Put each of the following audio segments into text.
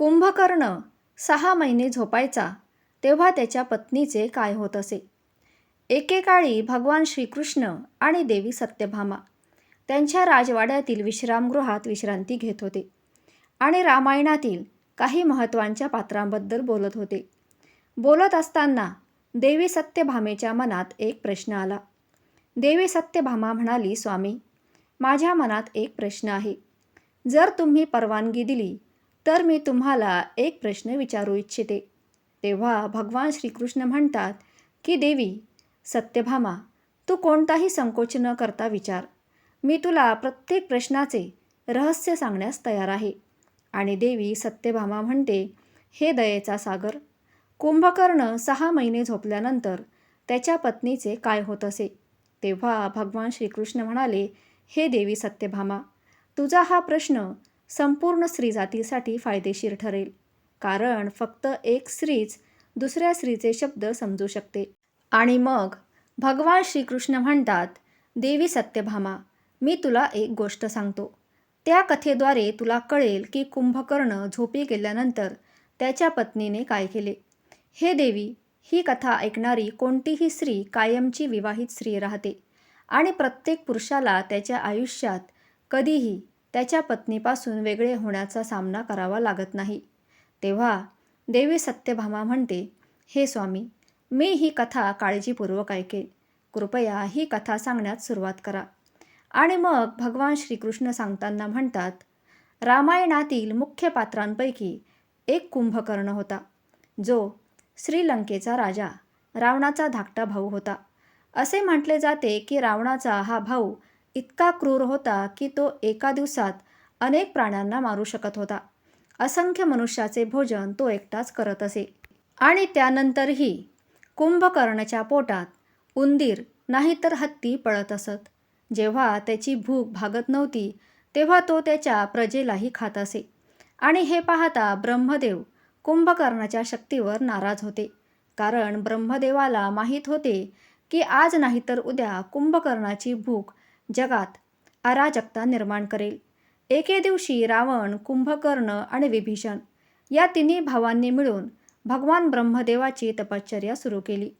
कुंभकर्ण सहा महिने झोपायचा तेव्हा त्याच्या पत्नीचे काय होत असे? एकेकाळी भगवान श्रीकृष्ण आणि देवी सत्यभामा त्यांच्या राजवाड्यातील विश्रामगृहात विश्रांती घेत होते आणि रामायणातील काही महत्त्वांच्या पात्रांबद्दल बोलत होते. बोलत असताना देवी सत्यभामेच्या मनात एक प्रश्न आला. देवी सत्यभामा म्हणाली स्वामी माझ्या मनात एक प्रश्न आहे. जर तुम्ही परवानगी दिली तर मी तुम्हाला एक प्रश्न विचारू इच्छिते. तेव्हा भगवान श्रीकृष्ण म्हणतात की देवी सत्यभामा तू कोणताही संकोच न करता विचार. मी तुला प्रत्येक प्रश्नाचे रहस्य सांगण्यास तयार आहे. आणि देवी सत्यभामा म्हणते हे दयेचा सागर कुंभकर्ण सहा महिने झोपल्यानंतर त्याच्या पत्नीचे काय होत असे? तेव्हा भगवान श्रीकृष्ण म्हणाले हे देवी सत्यभामा तुझा हा प्रश्न संपूर्ण स्त्रीजातीसाठी फायदेशीर ठरेल. कारण फक्त एक स्त्रीच दुसऱ्या स्त्रीचे शब्द समजू शकते. आणि मग भगवान श्रीकृष्ण म्हणतात देवी सत्यभामा मी तुला एक गोष्ट सांगतो. त्या कथेद्वारे तुला कळेल की कुंभकर्ण झोपी गेल्यानंतर त्याच्या पत्नीने काय केले. हे देवी ही कथा ऐकणारी कोणतीही स्त्री कायमची विवाहित स्त्री राहते. आणि प्रत्येक पुरुषाला त्याच्या आयुष्यात कधीही त्याच्या पत्नीपासून वेगळे होण्याचा सामना करावा लागत नाही. तेव्हा देवी सत्यभामा म्हणते हे स्वामी मी ही कथा काळजीपूर्वक ऐकेन. कृपया ही कथा सांगण्यात सुरुवात करा. आणि मग भगवान श्रीकृष्ण सांगताना म्हणतात रामायणातील मुख्य पात्रांपैकी एक कुंभकर्ण होता जो श्रीलंकेचा राजा रावणाचा धाकटा भाऊ होता. असे म्हटले जाते की रावणाचा हा भाऊ इतका क्रूर होता की तो एका दिवसात अनेक प्राण्यांना मारू शकत होता. असंख्य मनुष्याचे भोजन तो एकटाच करत असे. आणि त्यानंतरही कुंभकर्णच्या पोटात उंदीर नाहीतर हत्ती पळत असत. जेव्हा त्याची भूक भागत नव्हती तेव्हा तो त्याच्या प्रजेलाही खात असे. आणि हे पाहता ब्रह्मदेव कुंभकर्णाच्या शक्तीवर नाराज होते. कारण ब्रह्मदेवाला माहीत होते की आज नाहीतर उद्या कुंभकर्णाची भूक जगात अराजकता निर्माण करेल. एके दिवशी रावण कुंभकर्ण आणि विभीषण या तिन्ही भावांनी मिळून भगवान ब्रह्मदेवाची तपश्चर्या सुरू केली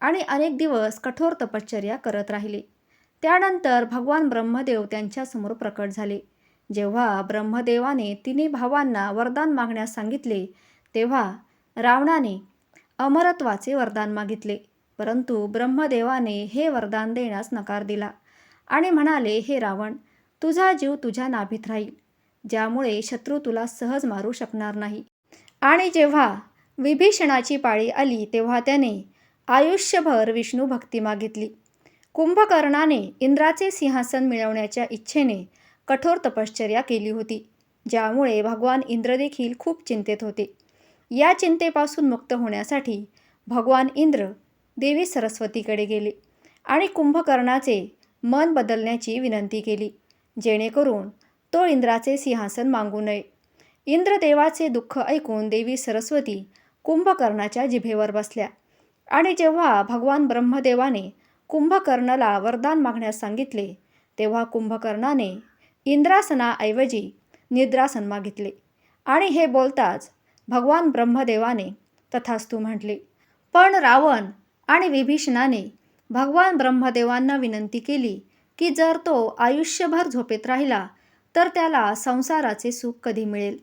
आणि अनेक दिवस कठोर तपश्चर्या करत राहिले. त्यानंतर भगवान ब्रह्मदेव त्यांच्यासमोर प्रकट झाले. जेव्हा ब्रह्मदेवाने तिन्ही भावांना वरदान मागण्यास सांगितले तेव्हा रावणाने अमरत्वाचे वरदान मागितले परंतु ब्रह्मदेवाने हे वरदान देण्यास नकार दिला. आणि म्हणाले हे रावण तुझा जीव तुझ्या नाभीत राहील ज्यामुळे शत्रू तुला सहज मारू शकणार नाही. आणि जेव्हा विभीषणाची पाळी आली तेव्हा त्याने आयुष्यभर विष्णू भक्ती मागितली. कुंभकर्णाने इंद्राचे सिंहासन मिळवण्याच्या इच्छेने कठोर तपश्चर्या केली होती ज्यामुळे भगवान इंद्रदेखील खूप चिंतेत होते. या चिंतेपासून मुक्त होण्यासाठी भगवान इंद्र देवी सरस्वतीकडे गेले आणि कुंभकर्णाचे मन बदलण्याची विनंती केली. जेणेकरून तो इंद्राचे सिंहासन मागू नये. इंद्रदेवाचे दुःख ऐकून देवी सरस्वती कुंभकर्णाच्या जिभेवर बसल्या. आणि जेव्हा भगवान ब्रह्मदेवाने कुंभकर्णाला वरदान मागण्यास सांगितले तेव्हा कुंभकर्णाने इंद्रासनाऐवजी निद्रासन मागितले आणि हे बोलताच भगवान ब्रह्मदेवाने तथास्तू म्हटले पण रावण आणि विभीषणाने भगवान ब्रह्मदेवांना विनंती केली की जर तो आयुष्यभर झोपेत राहिला तर त्याला संसाराचे सुख कधी मिळेल?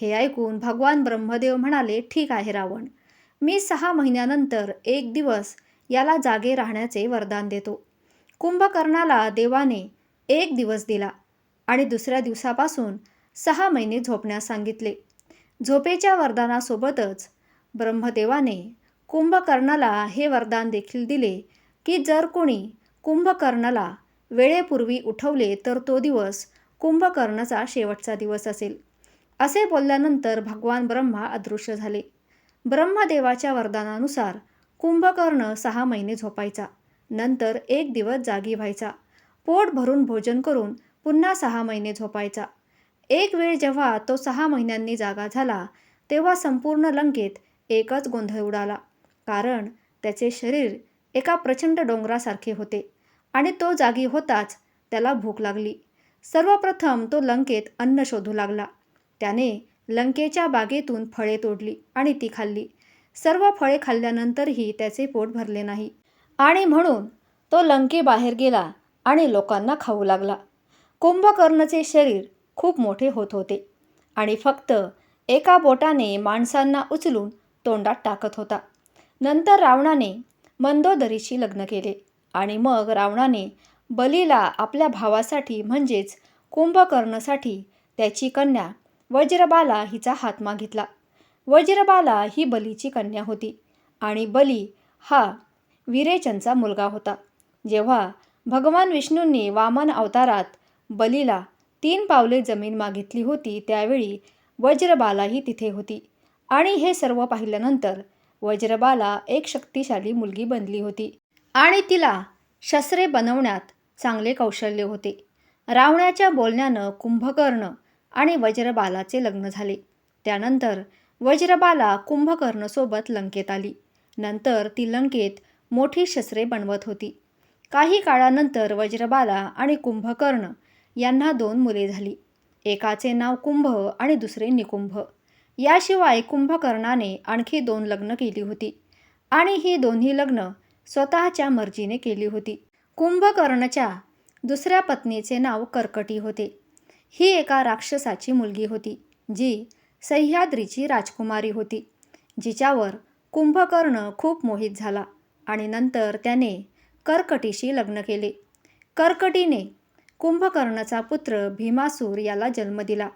हे ऐकून भगवान ब्रह्मदेव म्हणाले ठीक आहे रावण. मी सहा महिन्यानंतर एक दिवस याला जागे राहण्याचे वरदान देतो. कुंभकर्णाला देवाने एक दिवस दिला आणि दुसऱ्या दिवसापासून सहा महिने झोपण्यास सांगितले. झोपेच्या वरदानासोबतच ब्रह्मदेवाने कुंभकर्णाला हे वरदान देखील दिले की जर कोणी कुंभकर्णाला वेळेपूर्वी उठवले तर तो दिवस कुंभकर्णाचा शेवटचा दिवस असेल. असे बोलल्यानंतर भगवान ब्रह्मा अदृश्य झाले. ब्रह्मदेवाच्या वरदानानुसार कुंभकर्ण सहा महिने झोपायचा. नंतर एक दिवस जागी व्हायचा. पोट भरून भोजन करून पुन्हा सहा महिने झोपायचा. एक वेळ जेव्हा तो सहा महिन्यांनी जागा झाला तेव्हा संपूर्ण लंकेत एकच गोंधळ उडाला. कारण त्याचे शरीर एका प्रचंड डोंगरासारखे होते आणि तो जागी होताच त्याला भूक लागली. सर्वप्रथम तो लंकेत अन्न शोधू लागला. त्याने लंकेच्या बागेतून फळे तोडली आणि ती खाल्ली. सर्व फळे खाल्ल्यानंतरही त्याचे पोट भरले नाही. आणि म्हणून तो लंकेबाहेर गेला आणि लोकांना खाऊ लागला. कुंभकर्णचे शरीर खूप मोठे होत होते आणि फक्त एका बोटाने माणसांना उचलून तोंडात टाकत होता. नंतर रावणाने मंदोदरीशी लग्न केले. आणि मग रावणाने बलीला आपल्या भावासाठी म्हणजेच कुंभकर्णसाठी त्याची कन्या वज्रबाला हिचा हात मागितला. वज्रबाला ही बलीची कन्या होती आणि बली हा विरेचनचा मुलगा होता. जेव्हा भगवान विष्णूंनी वामन अवतारात बलीला तीन पावले जमीन मागितली होती त्यावेळी वज्रबालाही तिथे होती. आणि हे सर्व पाहिल्यानंतर वज्रबाला एक शक्तिशाली मुलगी बनली होती. आणि तिला शस्त्रे बनवण्यात चांगले कौशल्य होते. रावणाच्या बोलण्यानं कुंभकर्ण आणि वज्रबालाचे लग्न झाले. त्यानंतर वज्रबाला कुंभकर्णसोबत लंकेत आली. नंतर ती लंकेत मोठी शस्त्रे बनवत होती. काही काळानंतर वज्रबाला आणि कुंभकर्ण यांना दोन मुले झाली. एकाचे नाव कुंभ आणि दुसरे निकुंभ. याशिवाय कुंभकर्णाने आणखी दोन लग्न केली होती. आणि ही दोन्ही लग्न स्वतःच्या मर्जीने केली होती. कुंभकर्णच्या दुसऱ्या पत्नीचे नाव कर्कटी होते. ही एका राक्षसाची मुलगी होती जी सह्याद्रीची राजकुमारी होती जिच्यावर कुंभकर्ण खूप मोहित झाला आणि नंतर त्याने कर्कटीशी लग्न केले. कर्कटीने कुंभकर्णचा पुत्र भीमासूर याला जन्म दिला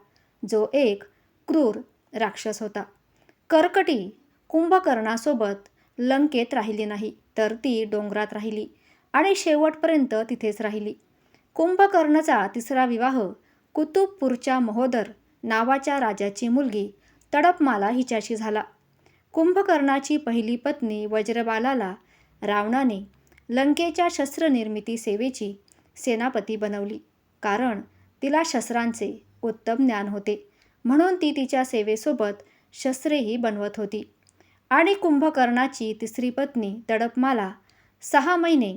जो एक क्रूर राक्षस होता. कर्कटी कुंभकर्णासोबत लंकेत राहिली नाही तर ती डोंगरात राहिली आणि शेवटपर्यंत तिथेच राहिली. कुंभकर्णचा तिसरा विवाह कुतुबपूरच्या महोदर नावाच्या राजाची मुलगी तडपमाला हिच्याशी झाला. कुंभकर्णाची पहिली पत्नी वज्रबालाला रावणाने लंकेच्या शस्त्रनिर्मिती सेवेची सेनापती बनवली कारण तिला शस्त्रांचे उत्तम ज्ञान होते. म्हणून ती तिच्या सेवेसोबत शस्त्रेही बनवत होती. आणि कुंभकर्णाची तिसरी पत्नी तडपमाला सहा महिने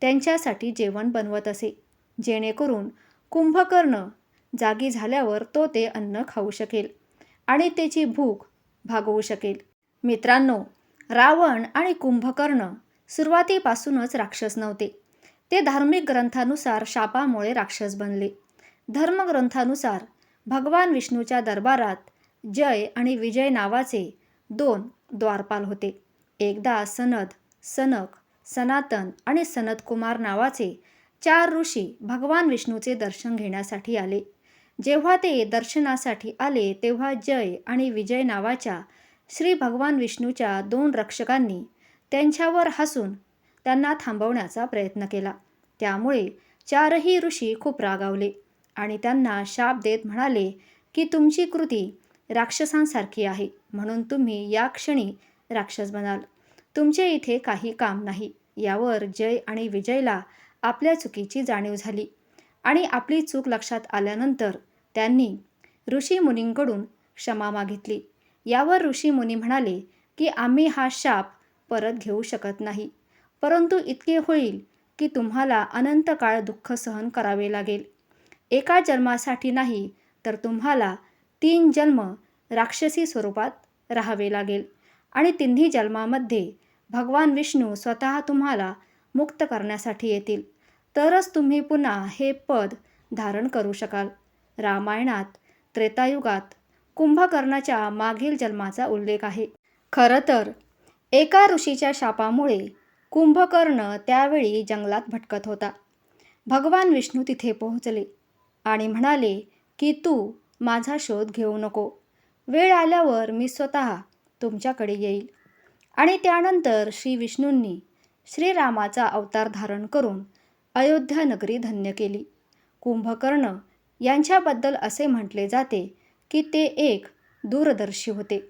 त्यांच्यासाठी जेवण बनवत असे. जेणेकरून कुंभकर्ण जागी झाल्यावर तो ते अन्न खाऊ शकेल आणि त्याची भूक भागवू शकेल. मित्रांनो रावण आणि कुंभकर्ण सुरुवातीपासूनच राक्षस नव्हते. ते धार्मिक ग्रंथानुसार शापामुळे राक्षस बनले. धर्मग्रंथानुसार भगवान विष्णूच्या दरबारात जय आणि विजय नावाचे दोन द्वारपाल होते. एकदा सनद सनक सनातन आणि सनतकुमार नावाचे चार ऋषी भगवान विष्णूचे दर्शन घेण्यासाठी आले. जेव्हा ते दर्शनासाठी आले तेव्हा जय आणि विजय नावाच्या श्री भगवान विष्णूच्या दोन रक्षकांनी त्यांच्यावर हसून त्यांना थांबवण्याचा प्रयत्न केला. त्यामुळे चारही ऋषी खूप रागावले. आणि त्यांना शाप देत म्हणाले की तुमची कृती राक्षसांसारखी आहे म्हणून तुम्ही या क्षणी राक्षस बनाल. तुमचे इथे काही काम नाही. यावर जय आणि विजयला आपल्या चुकीची जाणीव झाली. आणि आपली चूक लक्षात आल्यानंतर त्यांनी ऋषी मुनींकडून क्षमा मागितली. यावर ऋषी मुनी म्हणाले की आम्ही हा शाप परत घेऊ शकत नाही. परंतु इतके होईल की तुम्हाला अनंत काळ दुःख सहन करावे लागेल. एका जन्मासाठी नाही तर तुम्हाला तीन जन्म राक्षसी स्वरूपात राहावे लागेल. आणि तिन्ही जन्मामध्ये भगवान विष्णू स्वतः तुम्हाला मुक्त करण्यासाठी येतील. तरच तुम्ही पुन्हा हे पद धारण करू शकाल. रामायणात त्रेतायुगात कुंभकर्णाच्या मागील जन्माचा उल्लेख आहे. खरं तर एका ऋषीच्या शापामुळे कुंभकर्ण त्यावेळी जंगलात भटकत होता. भगवान विष्णू तिथे पोहोचले. आणि म्हणाले की तू माझा शोध घेऊ नको. वेळ आल्यावर मी स्वतः तुमच्याकडे येईल. आणि त्यानंतर श्री विष्णूंनी श्रीरामाचा अवतार धारण करून अयोध्या नगरी धन्य केली. कुंभकर्ण यांच्याबद्दल असे म्हटले जाते की ते एक दूरदर्शी होते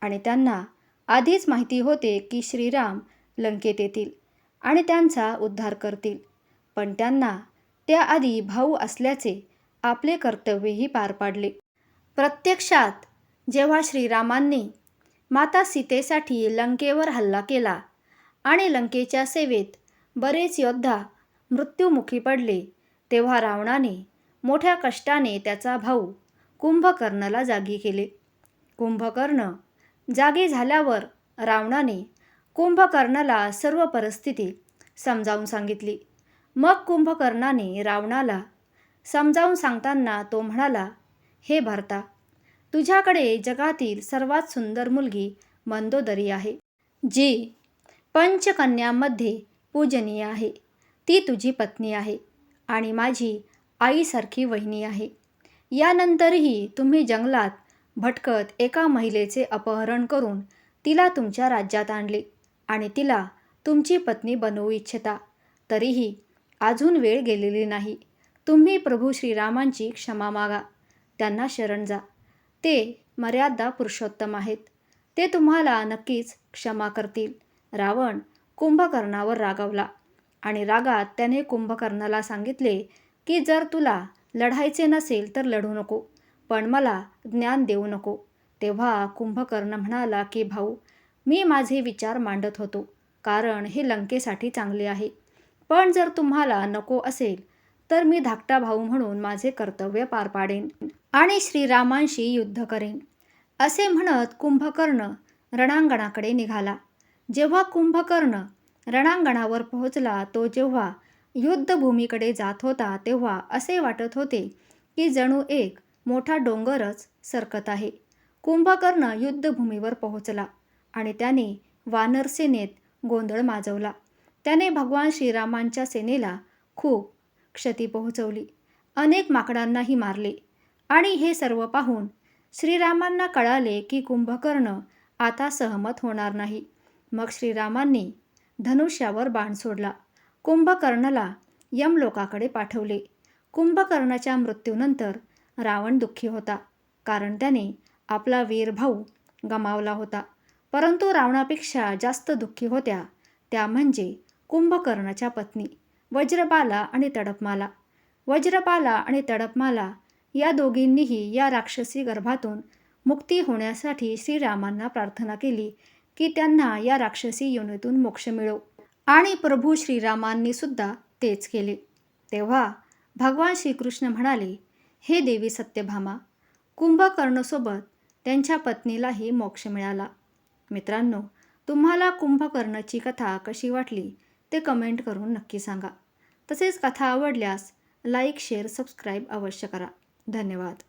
आणि त्यांना आधीच माहिती होते की श्रीराम लंकेत येतील आणि त्यांचा उद्धार करतील. पण त्यांना त्याआधी भाऊ असल्याचे आपले कर्तव्यही पार पाडले. प्रत्यक्षात जेव्हा श्रीरामांनी माता सीतेसाठी लंकेवर हल्ला केला आणि लंकेच्या सेवेत बरेच योद्धा मृत्युमुखी पडले तेव्हा रावणाने मोठ्या कष्टाने त्याचा भाऊ कुंभकर्णाला जागी केले. कुंभकर्ण जागे झाल्यावर रावणाने कुंभकर्णाला सर्व परिस्थिती समजावून सांगितली. मग कुंभकर्णाने रावणाला समजावून सांगताना तो म्हणाला हे भारता तुझ्याकडे जगातील सर्वात सुंदर मुलगी मंदोदरी आहे जी पंचकन्यांमध्ये पूजनीय आहे. ती तुझी पत्नी आहे आणि माझी आईसारखी वहिनी आहे. यानंतरही तुम्ही जंगलात भटकत एका महिलेचे अपहरण करून तिला तुमच्या राज्यात आणले आणि तिला तुमची पत्नी बनवू इच्छिता. तरीही अजून वेळ गेलेली नाही. तुम्ही प्रभू श्रीरामांची क्षमा मागा. त्यांना शरण जा. ते मर्यादा पुरुषोत्तम आहेत. ते तुम्हाला नक्कीच क्षमा करतील. रावण कुंभकर्णावर रागावला आणि रागात त्याने कुंभकर्णाला सांगितले की जर तुला लढायचे नसेल तर लढू नको पण मला ज्ञान देऊ नको. तेव्हा कुंभकर्ण म्हणाला की भाऊ मी माझे विचार मांडत होतो कारण हे लंकेसाठी चांगले आहे. पण जर तुम्हाला नको असेल तर मी धाकटा भाऊ म्हणून माझे कर्तव्य पार पाडेन आणि श्रीरामांशी युद्ध करेन. असे म्हणत कुंभकर्ण रणांगणाकडे निघाला. जेव्हा कुंभकर्ण रणांगणावर पोहोचला तो जेव्हा युद्धभूमीकडे जात होता तेव्हा असे वाटत होते की जणू एक मोठा डोंगरच सरकत आहे. कुंभकर्ण युद्धभूमीवर पोहोचला आणि त्याने वानर सेनेत गोंधळ माजवला. त्याने भगवान श्रीरामांच्या सेनेला खूप क्षती पोहोचवली. अनेक माकडांनाही मारले. आणि हे सर्व पाहून श्रीरामांना कळाले की कुंभकर्ण आता सहमत होणार नाही. मग श्रीरामांनी धनुष्यावर बाण सोडला. कुंभकर्णाला यमलोकाकडे पाठवले. कुंभकर्णाच्या मृत्यूनंतर रावण दुःखी होता. कारण त्याने आपला वीर भाऊ गमावला होता. परंतु रावणापेक्षा जास्त दुःखी होत्या त्या म्हणजे कुंभकर्णाच्या पत्नी. वज्रबाला आणि तडपमाला. वज्रपाला आणि तडपमाला या दोघींनीही या राक्षसी गर्भातून मुक्ती होण्यासाठी श्रीरामांना प्रार्थना केली की त्यांना या राक्षसी योनीतून मोक्ष मिळो. आणि प्रभू श्रीरामांनी सुद्धा तेच केले. तेव्हा भगवान श्रीकृष्ण म्हणाले हे देवी सत्यभामा कुंभकर्णसोबत त्यांच्या पत्नीलाही मोक्ष मिळाला. मित्रांनो तुम्हाला कुंभकर्णाची कथा कशी वाटली? ते कमेंट करून नक्की सांगा. तसेच कथा आवडल्यास लाईक शेअर सबस्क्राईब अवश्य करा. धन्यवाद.